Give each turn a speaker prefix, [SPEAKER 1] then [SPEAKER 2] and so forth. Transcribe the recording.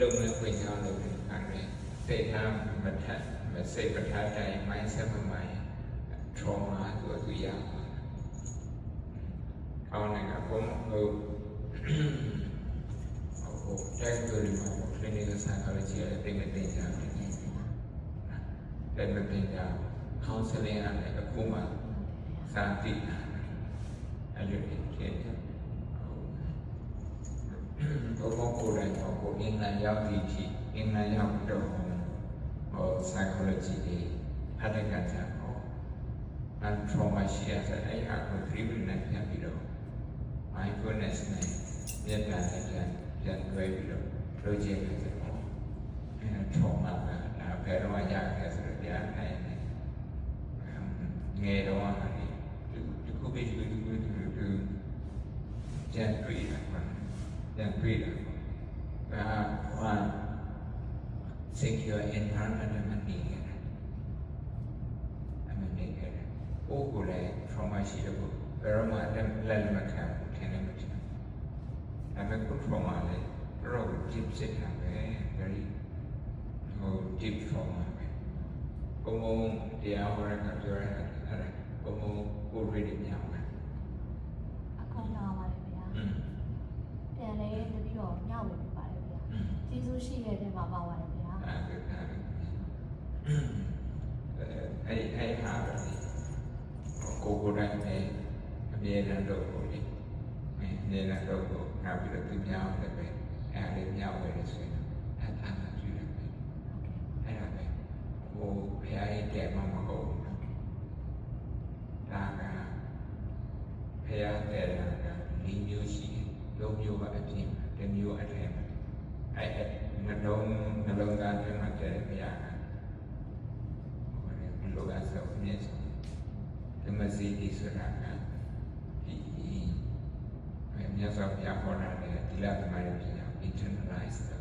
[SPEAKER 1] ลงมือคุยเท้าลงครั้งแรกเตะน้ำมันแทัมันเสกประทัดใจไม่เสมอหม้ทรมาตัวตัวยาวเอาหนึ่งครับผมเออโอ้โหได้เกินมาผมเรนเอกสารอะไรเชื่อเป็นเป็นเป็นยาวเป็นเป็นเป็นยาวเขาเสนออะไรกับคู่มาสามสิบอายุเขียนครับตัวมองโกได้เขา အင်္ဂလန်ရောက်ပြီးဖြစ်အင်္ဂလန်ရောက်တော့ဟို psychology တွေဖတ်တဲ့ကကြတော့ and trauma ရှိရတဲ့အဲ့ဟာကို treatment နဲ့ပြန်ပြီးတော့ mindfulness နဲ့ပြန်ပြန်ပြန်ပြန်တွဲပြီးတော့လုပ်ခြင်းဖြစ်တယ်ပေါ့အဲ trauma ကဒါဘယ်တော့ရခဲ့ဆိုတော့တရားနိုင်တယ်ငယ်တော့ဟာဒီဒီခုပဲဒီခုဒီခုဒီခုကျန်တွေ့တာပါကျန်တွေ့တာဒါဟာ secure environment အမှနေခဲ့တယ်အမှနေခဲ့တယ်ကိုယ်ကိုယ်လည်း trauma ရှိတဲ့ကိုဘယ်တော့မှလက်လက်မခံဘူးထင်နေမှချင်ဒါပေမဲ့ကို trauma လည်းတော်တော် deep စစ်တာပဲ very ဟို deep trauma ပဲဘုံဘုံတရားဟောရတာပြောရတာအဲ့ဒါဘုံဘုံကိုယ်ရည်ညောင်းတယ်
[SPEAKER 2] အခုနားပါတယ်ဗျာပြန်လဲတပြီးတော့ညောင်းဝင်ပါတယ်ဗျာကျေးဇူးရှိတဲ့နေရာမှာပါပါတယ်ဗျာ
[SPEAKER 1] ให้ให้หาแบบนี้โกโกได้เมเนรันโดโกนี่เนรันโดโกหาวิรตุญญาแต่ไปหาเรื่องยาวไปเลยสิถ้าทำแบบนี้ให้เราไปโอ้พยายามแก่มามาโกตากาพยายามแต่ละนิ้วชี้ลงอยู่กับอันนี้เต็มอยู่อันแรกไอ้ နှလုံးနှလုံးသားထဲမှာတဲ့ဘုရားကဟိုလောကဆောမြတ်စွာဓမ္မစီဒီဆိုတာကဒီမြတ်စွာဘုရားဟောတာလေဒီလသမารီပညာ internalize တာ